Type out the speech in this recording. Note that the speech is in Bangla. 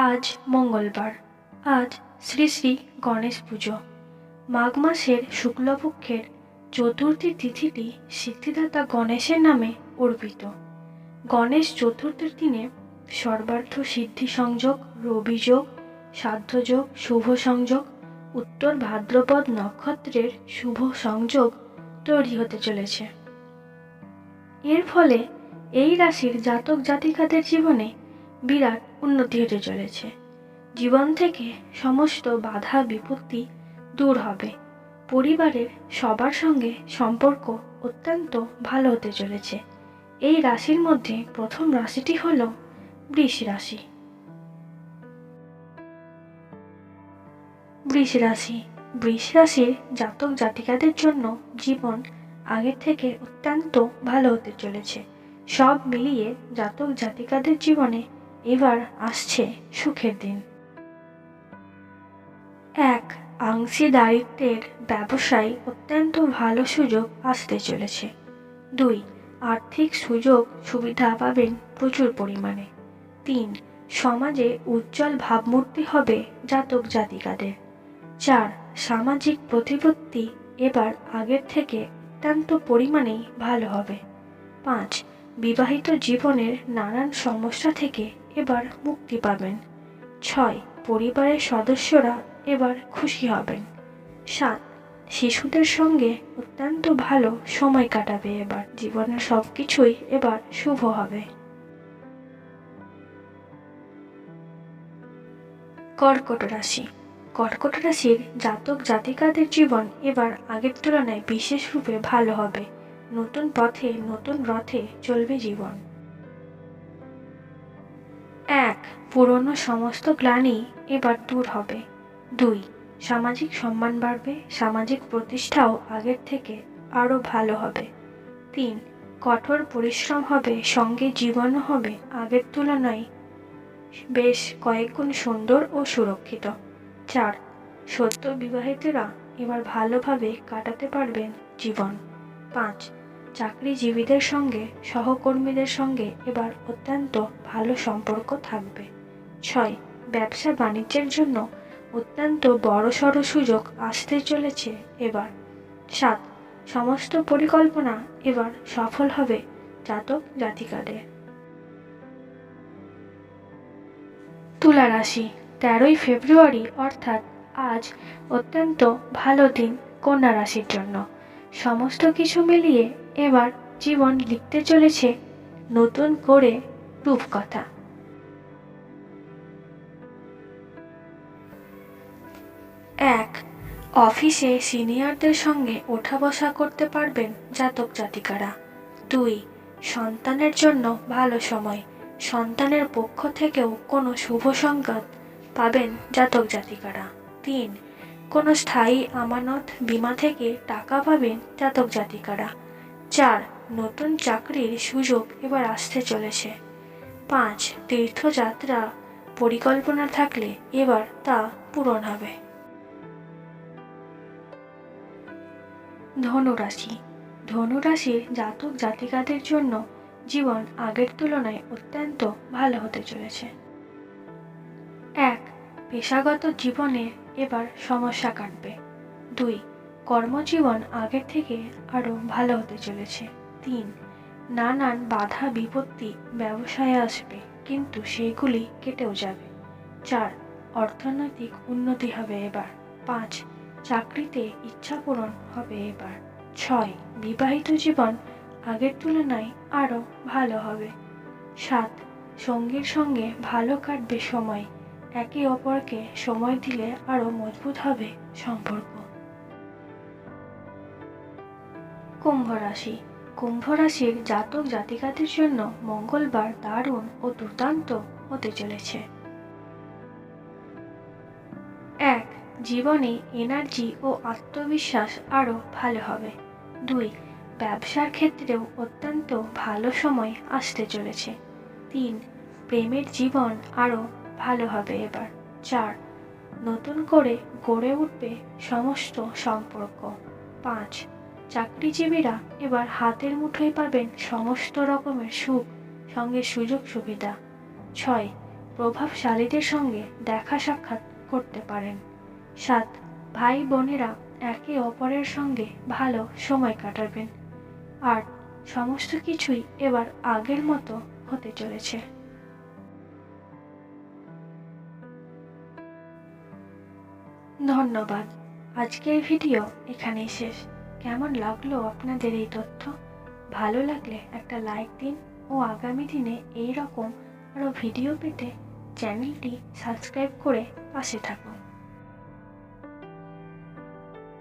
আজ মঙ্গলবার। আজ শ্রী শ্রী গণেশ পুজো। মাঘ মাসের শুক্লপক্ষের চতুর্থী তিথিটি সিদ্ধিদাতা গণেশের নামে অর্পিত। গণেশ চতুর্থীর দিনে সর্বার্থ সিদ্ধি সংযোগ রবিযোগ সাধ্যযোগ শুভ সংযোগ, উত্তর ভাদ্রপদ নক্ষত্রের শুভ সংযোগ তৈরি হতে চলেছে। এর ফলে এই রাশির জাতক জাতিকাদের জীবনে বিরাট উন্নতি হতে চলেছে। জীবন থেকে সমস্ত বাধা, বিপত্তি দূর হবে। পরিবারের সবার সঙ্গে সম্পর্ক অত্যন্ত ভালো হতে চলেছে। এই রাশির মধ্যে প্রথম রাশিটি হল বৃষ রাশি। বৃষ রাশি। বৃষ রাশির জাতক জাতিকাদের জন্য জীবন আগের থেকে অত্যন্ত ভালো হতে চলেছে। সব মিলিয়ে জাতক জাতিকাদের জীবনে এবার আসছে সুখের দিন। এক অংশীদারিত্বের ব্যবসায় অত্যন্ত ভালো সুযোগ আসতে চলেছে। দুই, আর্থিক সুযোগ সুবিধা পাবেন প্রচুর পরিমাণে। তিন, সমাজে উজ্জ্বল ভাবমূর্তি হবে জাতক জাতিকাদের। চার, সামাজিক প্রতিপত্তি এবার আগের থেকে অত্যন্ত পরিমাণেই ভালো হবে। পাঁচ, বিবাহিত জীবনের নানান সমস্যা থেকে এবার মুক্তি পাবেন। ছয়, পরিবারের সদস্যরা এবার খুশি হবেন। সাত, শিশুদের সঙ্গে অত্যন্ত ভালো সময় কাটাবে এবার। জীবনের সব কিছুই এবার শুভ হবে। কর্কট রাশি। কর্কট রাশির জাতক জাতিকাদের জীবন এবার আগের তুলনায় বিশেষ রূপে ভালো হবে। নতুন পথে, নতুন রথে চলবে জীবন। পুরনো সমস্ত গ্লানি এবার দূর হবে। দুই, সামাজিক সম্মান বাড়বে, সামাজিক প্রতিষ্ঠাও আগের থেকে আরও ভালো হবে। তিন, কঠোর পরিশ্রম হবে, সঙ্গে জীবনও হবে, আগের তুলনায় বেশ কয়েকগুণ সুন্দর ও সুরক্ষিত। চার সত্য বিবাহিতরা এবার ভালোভাবে কাটাতে পারবেন জীবন। পাঁচ, চাকরিজীবীদের সঙ্গে, সহকর্মীদের সঙ্গে এবার অত্যন্ত ভালো সম্পর্ক থাকবে। ছয়। ব্যবসা বাণিজ্যের জন্য অত্যন্ত বড়সড় সুযোগ আসতে চলেছে এবার। সাত। সমস্ত পরিকল্পনা এবার সফল হবে জাতক জাতিকাদের। তুলা রাশি। তেরোই ফেব্রুয়ারি অর্থাৎ আজ অত্যন্ত ভালো দিন কন্যা রাশির জন্য। সমস্ত কিছু মিলিয়ে এবার জীবন লিখতে চলেছে নতুন করে রূপকথা। অফিসে সিনিয়রদের সঙ্গে ওঠা বসা করতে পারবেন জাতক জাতিকারা। দুই, সন্তানের জন্য ভালো সময়। সন্তানের পক্ষ থেকেও কোনো শুভ সংবাদ পাবেন জাতক জাতিকারা। তিন, কোনো স্থায়ী আমানত বিমা থেকে টাকা পাবেন জাতক জাতিকারা। চার, নতুন চাকরির সুযোগ এবার আসতে চলেছে। পাঁচ, তীর্থযাত্রা পরিকল্পনা থাকলে এবার তা পূরণ হবে। ধনুরাশি। ধনুরাশির জাতক জাতিকাদের জন্য জীবন আগের তুলনায় অত্যন্ত ভালো হতে চলেছে। এক, পেশাগত জীবনে এবার সমস্যা কাটবে। দুই, কর্মজীবন আগের থেকে আরও ভালো হতে চলেছে। তিন, নানান বাধা বিপত্তি ব্যবসায় আসবে, কিন্তু সেইগুলি কেটেও যাবে। চার, অর্থনৈতিক উন্নতি হবে এবার। পাঁচ চাকরিতে ইচ্ছা পূরণ হবে এবার। ছয়, বিবাহিত জীবন আগের তুলনায় আরও ভালো হবে। সাত, সঙ্গীর সঙ্গে ভালো কাটবে সময়। একে অপরকে সময় দিলে আরও মজবুত হবে সম্পর্ক। কুম্ভ রাশি। কুম্ভ রাশির জাতক জাতিকাদের জন্য মঙ্গলবার দারুণ ও দুর্দান্ত হতে চলেছে। জীবনে এনার্জি ও আত্মবিশ্বাস আরও ভালো হবে। দুই, ব্যবসার ক্ষেত্রেও অত্যন্ত ভালো সময় আসতে চলেছে। তিন, প্রেমের জীবন আরও ভালো হবে এবার। চার, নতুন করে গড়ে উঠবে সমস্ত সম্পর্ক। পাঁচ, চাকরিজীবীরা এবার হাতের মুঠোয় পাবেন সমস্ত রকমের সুখ, সঙ্গে সুযোগ সুবিধা। ছয়, প্রভাবশালীদের সঙ্গে দেখা সাক্ষাৎ করতে পারেন। সাত, ভাই বোনেরা একে অপরের সঙ্গে ভালো সময় কাটাবেন। আট, সমস্ত কিছুই এবার আগের মতো হতে চলেছে। ধন্যবাদ। আজকের ভিডিও এখানেই শেষ। কেমন লাগল আপনাদের এই তথ্য? ভালো লাগলে একটা লাইক দিন ও আগামী দিনে এই রকম আরও ভিডিও পেতে চ্যানেলটি সাবস্ক্রাইব করে পাশে থাকুন।